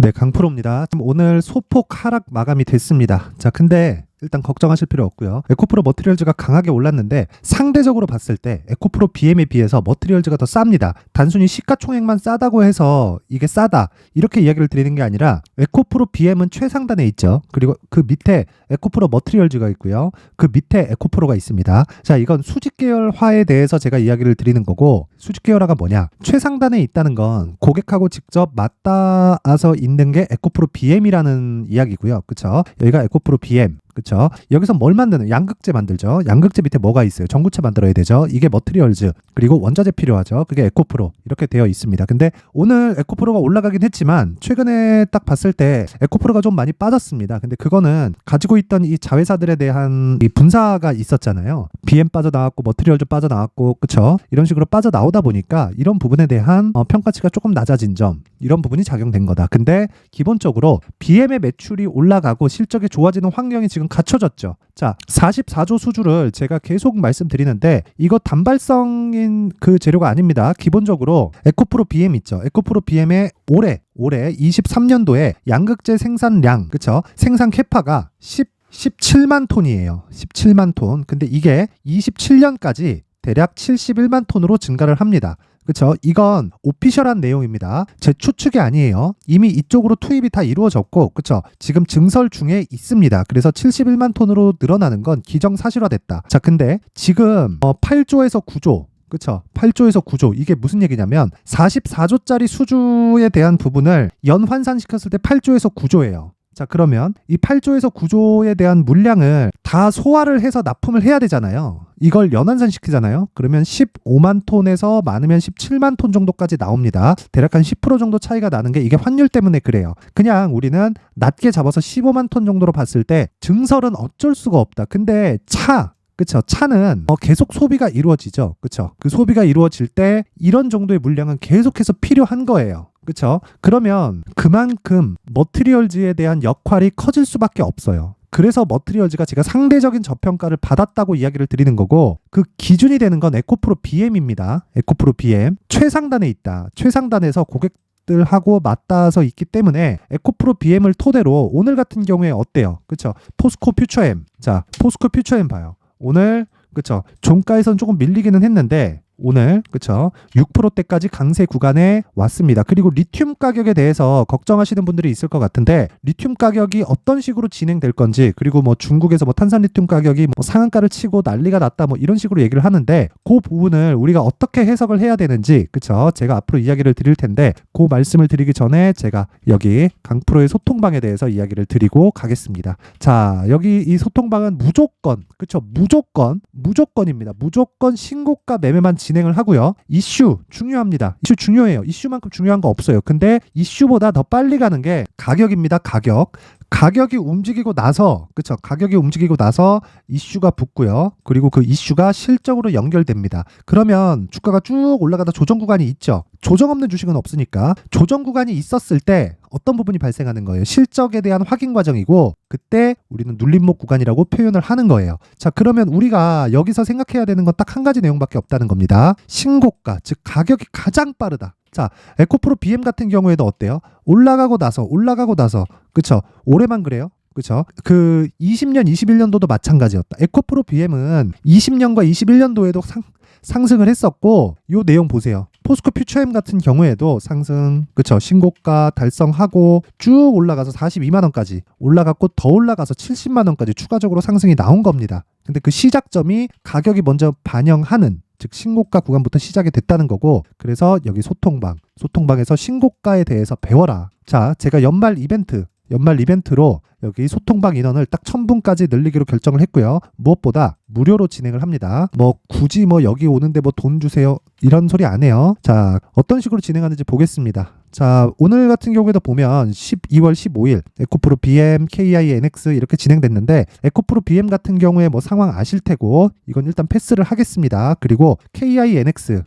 네, 강프로입니다. 오늘 소폭 하락 마감이 됐습니다. 자, 근데 일단 걱정하실 필요 없고요. 에코프로 머티리얼즈가 강하게 올랐는데 상대적으로 봤을 때 에코프로 BM에 비해서 머티리얼즈가 더 쌉니다. 단순히 시가총액만 싸다고 해서 이게 싸다 이렇게 이야기를 드리는 게 아니라 에코프로 BM은 최상단에 있죠. 그리고 그 밑에 에코프로 머티리얼즈가 있고요. 그 밑에 에코프로가 있습니다. 자, 이건 수직 계열화에 대해서 제가 이야기를 드리는 거고 수직 계열화가 뭐냐? 최상단에 있다는 건 고객하고 직접 맞닿아서 있는 게 에코프로 BM이라는 이야기고요. 그렇죠? 여기가 에코프로 BM 그쵸? 여기서 뭘 만드는? 양극재 만들죠. 양극재 밑에 뭐가 있어요? 전구체 만들어야 되죠. 이게 머트리얼즈 그리고 원자재 필요하죠. 그게 에코프로 이렇게 되어 있습니다. 근데 오늘 에코프로가 올라가긴 했지만 최근에 딱 봤을 때 에코프로가 좀 많이 빠졌습니다. 근데 그거는 가지고 있던 이 자회사들에 대한 이 분사가 있었잖아요. BM 빠져나왔고 머트리얼즈 빠져나왔고 그쵸? 이런 식으로 빠져나오다 보니까 이런 부분에 대한 어, 평가치가 조금 낮아진 점 이런 부분이 작용된 거다. 근데 기본적으로 BM의 매출이 올라가고 실적이 좋아지는 환경이 지금 갖춰졌죠. 자, 44조 수주를 제가 계속 말씀드리는데 이거 단발성인 그 재료가 아닙니다. 기본적으로 에코프로 BM 있죠. 에코프로 BM의 올해 올해 23년도에 양극재 생산량, 그쵸? 생산 캐파가 10 17만 톤이에요. 17만 톤. 근데 이게 27년까지 대략 71만 톤으로 증가를 합니다. 그쵸? 이건 오피셜한 내용입니다. 제 추측이 아니에요. 이미 이쪽으로 투입이 다 이루어졌고, 그쵸? 지금 증설 중에 있습니다. 그래서 71만 톤으로 늘어나는 건 기정 사실화됐다. 자, 근데 지금 어, 8조에서 9조, 그쵸? 8조에서 9조. 이게 무슨 얘기냐면 44조짜리 수주에 대한 부분을 연환산시켰을 때 8조에서 9조예요. 자, 그러면 이 8조에서 9조에 대한 물량을 다 소화를 해서 납품을 해야 되잖아요. 이걸 연환산 시키잖아요. 그러면 15만 톤에서 많으면 17만 톤 정도까지 나옵니다. 대략 한 10% 정도 차이가 나는 게 이게 환율 때문에 그래요. 그냥 우리는 낮게 잡아서 15만 톤 정도로 봤을 때 증설은 어쩔 수가 없다. 근데 차 그쵸. 차는 어, 계속 소비가 이루어지죠. 그쵸. 그 소비가 이루어질 때 이런 정도의 물량은 계속해서 필요한 거예요. 그쵸? 그러면 그만큼 머트리얼즈에 대한 역할이 커질 수밖에 없어요. 그래서 머트리얼즈가 제가 상대적인 저평가를 받았다고 이야기를 드리는 거고 그 기준이 되는 건 에코프로 BM입니다. 에코프로 BM 최상단에 있다. 최상단에서 고객 들하고 맞닿아서 있기 때문에 에코프로 BM을 토대로 오늘 같은 경우에 어때요? 그쵸? 포스코 퓨처엠. 자, 포스코 퓨처엠 봐요. 오늘 그쵸? 종가에선 조금 밀리기는 했는데 오늘 그쵸 6%대까지 강세 구간에 왔습니다. 그리고 리튬 가격에 대해서 걱정하시는 분들이 있을 것 같은데 리튬 가격이 어떤 식으로 진행될 건지 그리고 뭐 중국에서 뭐 탄산 리튬 가격이 뭐 상한가를 치고 난리가 났다 뭐 이런 식으로 얘기를 하는데 그 부분을 우리가 어떻게 해석을 해야 되는지 그쵸 제가 앞으로 이야기를 드릴 텐데 그 말씀을 드리기 전에 제가 여기 강프로의 소통방에 대해서 이야기를 드리고 가겠습니다. 자 여기 이 소통방은 무조건 그쵸 무조건 무조건입니다. 무조건 신고가 매매만 진행을 하고요. 이슈 중요합니다. 이슈 중요해요. 이슈만큼 중요한 거 없어요. 근데 이슈보다 더 빨리 가는 게 가격입니다. 가격. 가격이 움직이고 나서 그쵸? 가격이 움직이고 나서 이슈가 붙고요. 그리고 그 이슈가 실적으로 연결됩니다. 그러면 주가가 쭉 올라가다 조정 구간이 있죠. 조정 없는 주식은 없으니까 조정 구간이 있었을 때 어떤 부분이 발생하는 거예요? 실적에 대한 확인 과정이고 그때 우리는 눌림목 구간이라고 표현을 하는 거예요. 자 그러면 우리가 여기서 생각해야 되는 건 딱 한 가지 내용밖에 없다는 겁니다. 신고가 즉 가격이 가장 빠르다 자, 에코프로 BM 같은 경우에도 어때요? 올라가고 나서 올라가고 나서 그쵸? 올해만 그래요? 그쵸? 그 20년, 21년도도 마찬가지였다. 에코프로 BM은 20년과 21년도에도 상, 상승을 했었고 요 내용 보세요. 포스코 퓨처엠 같은 경우에도 상승, 그쵸? 신고가 달성하고 쭉 올라가서 42만 원까지 올라갔고 더 올라가서 70만 원까지 추가적으로 상승이 나온 겁니다. 근데 그 시작점이 가격이 먼저 반영하는 즉 신고가 구간부터 시작이 됐다는 거고 그래서 여기 소통방 소통방에서 신고가에 대해서 배워라 자 제가 연말 이벤트 연말 이벤트로 여기 소통방 인원을 딱 1000분까지 늘리기로 결정을 했고요. 무엇보다 무료로 진행을 합니다. 뭐 굳이 뭐 여기 오는데 뭐 돈 주세요. 이런 소리 안 해요. 자, 어떤 식으로 진행하는지 보겠습니다. 자, 오늘 같은 경우에도 보면 12월 15일 에코프로 BM, KI, NX 이렇게 진행됐는데 에코프로 BM 같은 경우에 뭐 상황 아실 테고 이건 일단 패스를 하겠습니다. 그리고 KI, NX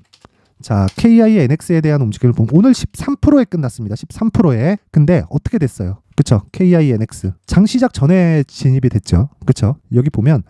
자, KI NX에 대한 움직임을 보면 오늘 13%에 끝났습니다. 13%에. 근데 어떻게 됐어요? 그쵸? KI NX. 장 시작 전에 진입이 됐죠. 그쵸? 여기 보면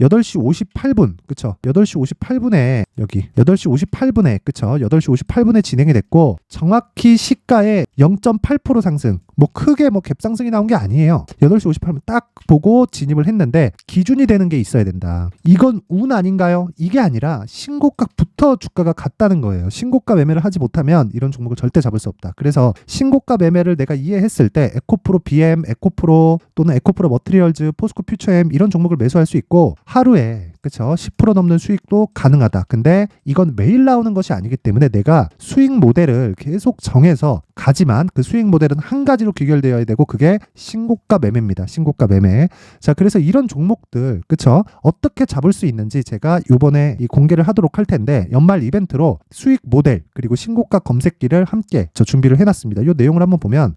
8시 58분, 그쵸? 8시 58분에, 여기, 8시 58분에, 그쵸? 8시 58분에 진행이 됐고, 정확히 시가의 0.8% 상승, 뭐 크게 뭐 갭상승이 나온 게 아니에요. 8시 58분 딱 보고 진입을 했는데, 기준이 되는 게 있어야 된다. 이건 운 아닌가요? 이게 아니라 신고가부터 주가가 갔다는 거예요. 신고가 매매를 하지 못하면 이런 종목을 절대 잡을 수 없다. 그래서 신고가 매매를 내가 이해했을 때 에코프로 BM, 에코프로 또는 에코프로 머트리얼즈, 포스코 퓨처엠 이런 종목을 매수할 수 있고 하루에 그쵸 10% 넘는 수익도 가능하다. 근데 이건 매일 나오는 것이 아니기 때문에 내가 수익 모델을 계속 정해서 가지만 그 수익 모델은 한 가지로 귀결되어야 되고 그게 신고가 매매입니다. 신고가 매매. 자, 그래서 이런 종목들 그쵸 어떻게 잡을 수 있는지 제가 요번에 이 공개를 하도록 할 텐데 연말 이벤트로 수익 모델 그리고 신고가 검색기를 함께 저 준비를 해놨습니다. 요 내용을 한번 보면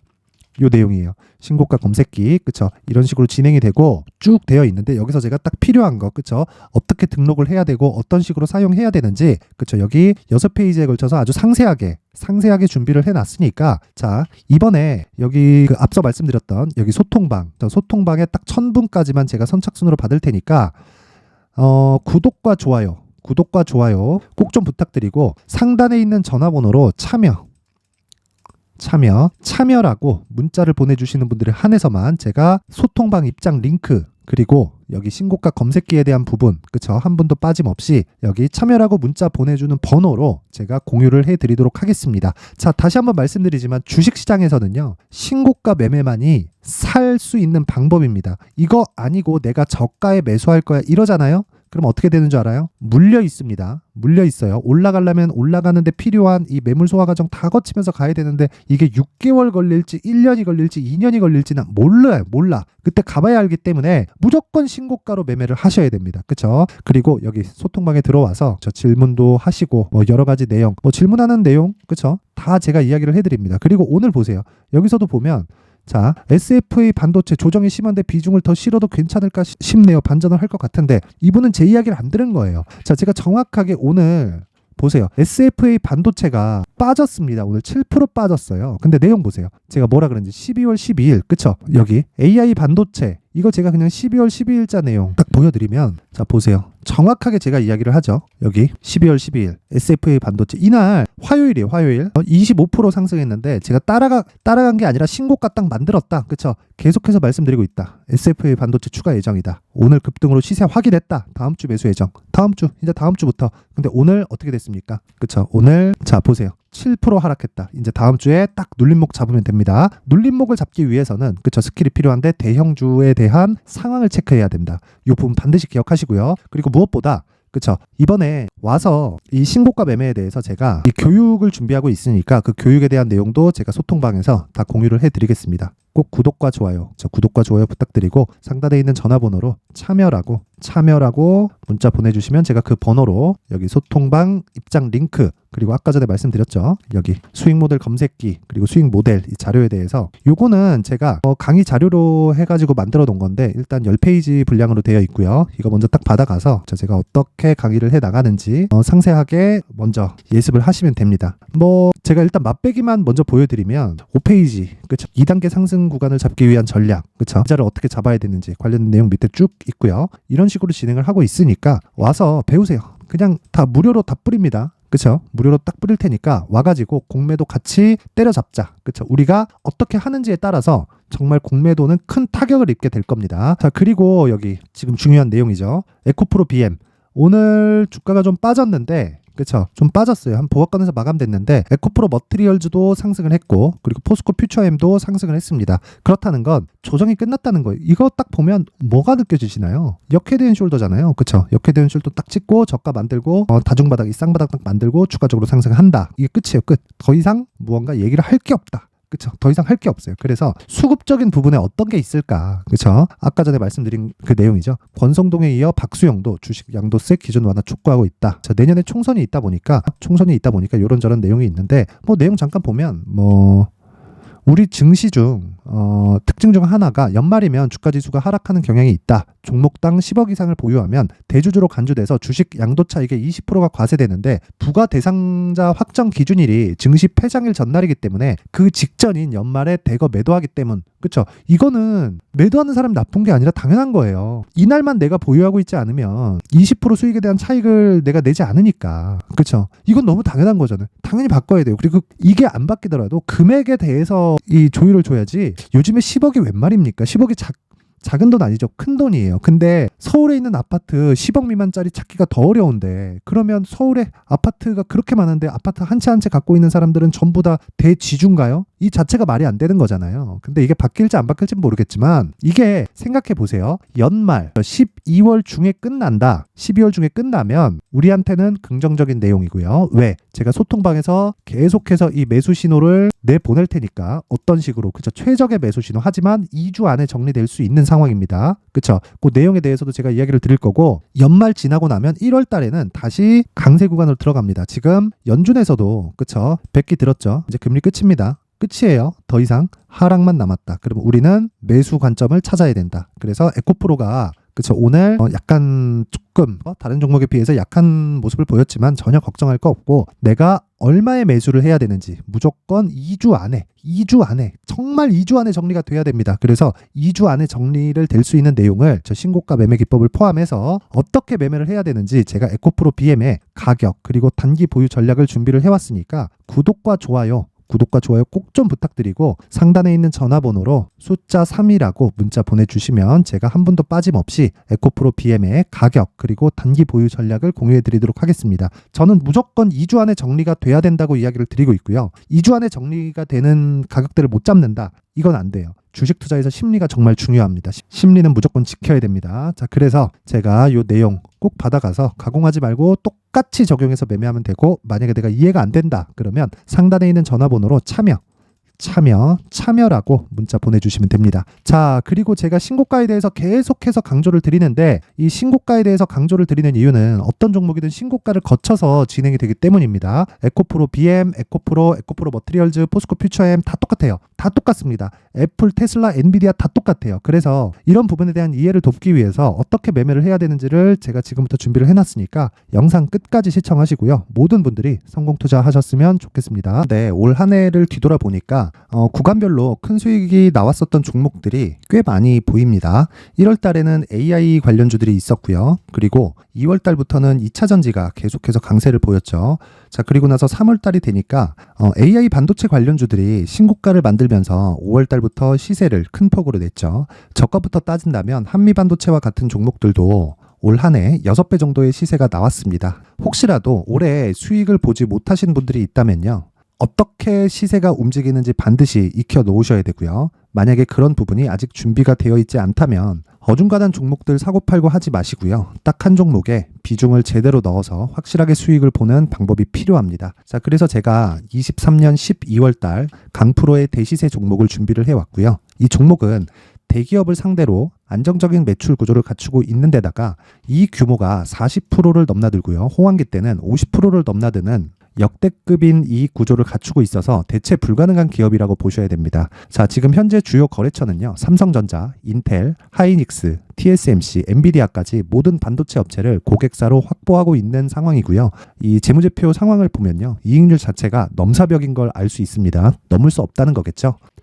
요 내용이에요. 신고가 검색기, 그쵸? 이런 식으로 진행이 되고 쭉 되어 있는데 여기서 제가 딱 필요한 거, 그쵸? 어떻게 등록을 해야 되고 어떤 식으로 사용해야 되는지, 그쵸? 여기 여섯 페이지에 걸쳐서 아주 상세하게 상세하게 준비를 해놨으니까 자 이번에 여기 그 앞서 말씀드렸던 여기 소통방, 저 소통방에 딱 천분까지만 제가 선착순으로 받을 테니까 어 구독과 좋아요, 구독과 좋아요 꼭 좀 부탁드리고 상단에 있는 전화번호로 참여 참여, 참여라고 문자를 보내주시는 분들에 한해서만 제가 소통방 입장 링크 그리고 여기 신고가 검색기에 대한 부분, 그쵸? 한 분도 빠짐없이 여기 참여라고 문자 보내주는 번호로 제가 공유를 해드리도록 하겠습니다. 자, 다시 한번 말씀드리지만 주식시장에서는요, 신고가 매매만이 살 수 있는 방법입니다. 이거 아니고 내가 저가에 매수할 거야 이러잖아요? 그럼 어떻게 되는 줄 알아요? 물려 있습니다. 물려 있어요. 올라가려면 올라가는데 필요한 이 매물 소화 과정 다 거치면서 가야 되는데 이게 6개월 걸릴지 1년이 걸릴지 2년이 걸릴지는 몰라요. 몰라. 그때 가봐야 알기 때문에 무조건 신고가로 매매를 하셔야 됩니다. 그쵸? 그리고 여기 소통방에 들어와서 저 질문도 하시고 뭐 여러 가지 내용, 뭐 질문하는 내용, 그쵸? 다 제가 이야기를 해드립니다. 그리고 오늘 보세요. 여기서도 보면 자, SFA 반도체 조정이 심한데 비중을 더 실어도 괜찮을까 시- 싶네요. 반전을 할 것 같은데 이분은 제 이야기를 안 들은 거예요. 자, 제가 정확하게 오늘 보세요. SFA 반도체가 빠졌습니다. 오늘 7% 빠졌어요. 근데 내용 보세요. 제가 뭐라 그랬는지 12월 12일 그쵸? 여기 AI 반도체 이거 제가 그냥 12월 12일자 내용 딱 보여드리면 자 보세요. 정확하게 제가 이야기를 하죠. 여기 12월 12일 SFA 반도체 이날 화요일이에요. 화요일 어, 25% 상승했는데 제가 따라가 따라간 게 아니라 신고가 딱 만들었다. 그쵸? 계속해서 말씀드리고 있다. SFA 반도체 추가 예정이다. 오늘 급등으로 시세 확인했다. 다음 주 매수 예정. 다음 주 이제 다음 주부터. 근데 오늘 어떻게 됐습니까? 그쵸? 오늘 자 보세요. 7% 하락했다. 이제 다음 주에 딱 눌림목 잡으면 됩니다. 눌림목을 잡기 위해서는 그쵸 스킬이 필요한데 대형주에 대한 상황을 체크해야 됩니다. 이 부분 반드시 기억하시고요. 그리고 무엇보다 그쵸 이번에 와서 이 신고가 매매에 대해서 제가 이 교육을 준비하고 있으니까 그 교육에 대한 내용도 제가 소통방에서 다 공유를 해드리겠습니다. 꼭 구독과 좋아요, 저 구독과 좋아요 부탁드리고 상단에 있는 전화번호로 참여라고 참여라고 문자 보내주시면 제가 그 번호로 여기 소통방 입장 링크 그리고 아까 전에 말씀드렸죠? 여기 수익 모델 검색기 그리고 수익 모델 이 자료에 대해서 요거는 제가 어, 강의 자료로 해가지고 만들어 놓은 건데 일단 10페이지 분량으로 되어 있고요. 이거 먼저 딱 받아가서 저 제가 어떻게 강의를 해 나가는지 어, 상세하게 먼저 예습을 하시면 됩니다. 뭐 제가 일단 맛배기만 먼저 보여드리면 5페이지 그쵸? 2단계 상승 구간을 잡기 위한 전략 그쵸? 자를 어떻게 잡아야 되는지 관련 내용 밑에 쭉 있고요. 이런 식으로 진행을 하고 있으니까 와서 배우세요. 그냥 다 무료로 다 뿌립니다 그쵸? 무료로 딱 뿌릴 테니까 와가지고 공매도 같이 때려잡자. 그쵸? 우리가 어떻게 하는지에 따라서 정말 공매도는 큰 타격을 입게 될 겁니다. 자 그리고 여기 지금 중요한 내용이죠. 에코프로 BM 오늘 주가가 좀 빠졌는데 그쵸? 좀 빠졌어요. 한 보합권에서 마감됐는데 에코프로 머트리얼즈도 상승을 했고 그리고 포스코 퓨처엠도 상승을 했습니다. 그렇다는 건 조정이 끝났다는 거예요. 이거 딱 보면 뭐가 느껴지시나요? 앤 숄더잖아요. 역헤드 앤 숄더 딱 찍고 저가 만들고 어, 다중바닥 이 쌍바닥 딱 만들고 추가적으로 상승한다. 이게 끝이에요. 끝 더 이상 무언가 얘기를 할 게 없다 그쵸. 더 이상 할 게 없어요. 그래서 수급적인 부분에 어떤 게 있을까? 그쵸. 아까 전에 말씀드린 그 내용이죠. 권성동에 이어 박수영도 주식 양도세 기준 완화 촉구하고 있다. 자, 내년에 총선이 있다 보니까, 총선이 있다 보니까 이런저런 내용이 있는데, 뭐 내용 잠깐 보면, 뭐, 우리 증시 중 어, 특징 중 하나가 연말이면 주가 지수가 하락하는 경향이 있다. 종목당 10억 이상을 보유하면 대주주로 간주돼서 주식 양도 차익의 20%가 과세되는데 부가 대상자 확정 기준일이 증시 폐장일 전날이기 때문에 그 직전인 연말에 대거 매도하기 때문 그쵸? 이거는 매도하는 사람이 나쁜 게 아니라 당연한 거예요. 이날만 내가 보유하고 있지 않으면 20% 수익에 대한 차익을 내가 내지 않으니까. 그쵸? 이건 너무 당연한 거잖아요. 당연히 바꿔야 돼요. 그리고 이게 안 바뀌더라도 금액에 대해서 이 조율을 줘야지 요즘에 10억이 웬 말입니까? 10억이 작, 작은 돈 아니죠. 큰 돈이에요. 근데 서울에 있는 아파트 10억 미만짜리 찾기가 더 어려운데 그러면 서울에 아파트가 그렇게 많은데 아파트 한 채 한 채 갖고 있는 사람들은 전부 다 대지주인가요? 이 자체가 말이 안 되는 거잖아요. 근데 이게 바뀔지 안 바뀔지는 모르겠지만 이게 생각해 보세요. 연말 12월 중에 끝난다. 12월 중에 끝나면 우리한테는 긍정적인 내용이고요. 왜? 제가 소통방에서 계속해서 이 매수 신호를 내보낼 테니까 어떤 식으로 그죠? 최적의 매수 신호 하지만 2주 안에 정리될 수 있는 상황입니다. 그쵸? 그 내용에 대해서도 제가 이야기를 드릴 거고 연말 지나고 나면 1월 달에는 다시 강세 구간으로 들어갑니다. 지금 연준에서도 그쵸? 100기 들었죠? 이제 금리 끝입니다. 끝이에요. 더 이상 하락만 남았다. 그러면 우리는 매수 관점을 찾아야 된다. 그래서 에코프로가 그쵸 오늘 어, 약간 조금 어, 다른 종목에 비해서 약한 모습을 보였지만 전혀 걱정할 거 없고 내가 얼마의 매수를 해야 되는지 무조건 2주 안에 2주 안에 정말 2주 안에 정리가 돼야 됩니다. 그래서 2주 안에 정리를 될 수 있는 내용을 저 신고가 매매 기법을 포함해서 어떻게 매매를 해야 되는지 제가 에코프로 BM의 가격 그리고 단기 보유 전략을 준비를 해왔으니까 구독과 좋아요 구독과 좋아요 꼭 좀 부탁드리고 상단에 있는 전화번호로 숫자 3이라고 문자 보내주시면 제가 한 분도 빠짐없이 에코프로 BM의 가격 그리고 단기 보유 전략을 공유해 드리도록 하겠습니다. 저는 무조건 2주 안에 정리가 돼야 된다고 이야기를 드리고 있고요. 2주 안에 정리가 되는 가격대를 못 잡는다. 이건 안 돼요. 주식 투자에서 심리가 정말 중요합니다. 시- 심리는 무조건 지켜야 됩니다. 자, 그래서 제가 이 내용 꼭 받아가서 가공하지 말고 똑같이 적용해서 매매하면 되고 만약에 내가 이해가 안 된다 그러면 상단에 있는 전화번호로 참여 참여, 참여라고 문자 보내주시면 됩니다. 자, 그리고 제가 신고가에 대해서 계속해서 강조를 드리는데 이 신고가에 대해서 강조를 드리는 이유는 어떤 종목이든 신고가를 거쳐서 진행이 되기 때문입니다. 에코프로 BM, 에코프로, 에코프로 머트리얼즈, 포스코 퓨처엠 다 똑같아요. 다 똑같습니다. 애플, 테슬라, 엔비디아 다 똑같아요. 그래서 이런 부분에 대한 이해를 돕기 위해서 어떻게 매매를 해야 되는지를 제가 지금부터 준비를 해놨으니까 영상 끝까지 시청하시고요. 모든 분들이 성공 투자하셨으면 좋겠습니다. 네, 올 한 해를 뒤돌아보니까 어, 구간별로 큰 수익이 나왔었던 종목들이 꽤 많이 보입니다. 1월 달에는 AI 관련주들이 있었고요. 그리고 2월 달부터는 2차 전지가 계속해서 강세를 보였죠. 자, 그리고 나서 3월 달이 되니까 어, AI 반도체 관련주들이 신고가를 만들면서 5월 달부터 시세를 큰 폭으로 냈죠. 저가부터 따진다면 한미 반도체와 같은 종목들도 올 한해 6배 정도의 시세가 나왔습니다. 혹시라도 올해 수익을 보지 못하신 분들이 있다면요. 어떻게 시세가 움직이는지 반드시 익혀 놓으셔야 되고요. 만약에 그런 부분이 아직 준비가 되어 있지 않다면 어중간한 종목들 사고 팔고 하지 마시고요. 딱 한 종목에 비중을 제대로 넣어서 확실하게 수익을 보는 방법이 필요합니다. 자, 그래서 제가 23년 12월 달 강프로의 대시세 종목을 준비를 해 왔고요. 이 종목은 대기업을 상대로 안정적인 매출 구조를 갖추고 있는 데다가 이 규모가 40%를 넘나들고요. 호황기 때는 50%를 넘나드는 역대급인 이익 구조를 갖추고 있어서 대체 불가능한 기업이라고 보셔야 됩니다. 자, 지금 현재 주요 거래처는요. 삼성전자, 인텔, 하이닉스, TSMC, 엔비디아까지 모든 반도체 업체를 고객사로 확보하고 있는 상황이고요. 이 재무제표 상황을 보면요. 이익률 자체가 넘사벽인 걸 알 수 있습니다. 넘을 수 없다는 거겠죠.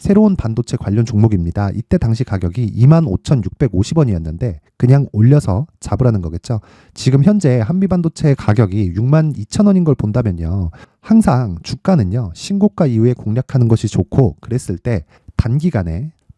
새로운 반도체 관련 종목입니다. 이때 당시 가격이 25,650원이었는데 그냥 올려서 잡으라는 거겠죠. 지금 현재 한미 반도체 가격이 62,000원인 걸 본다면요. 항상 주가는요. 신고가 이후에 공략하는 것이 좋고 그랬을 때 단기간에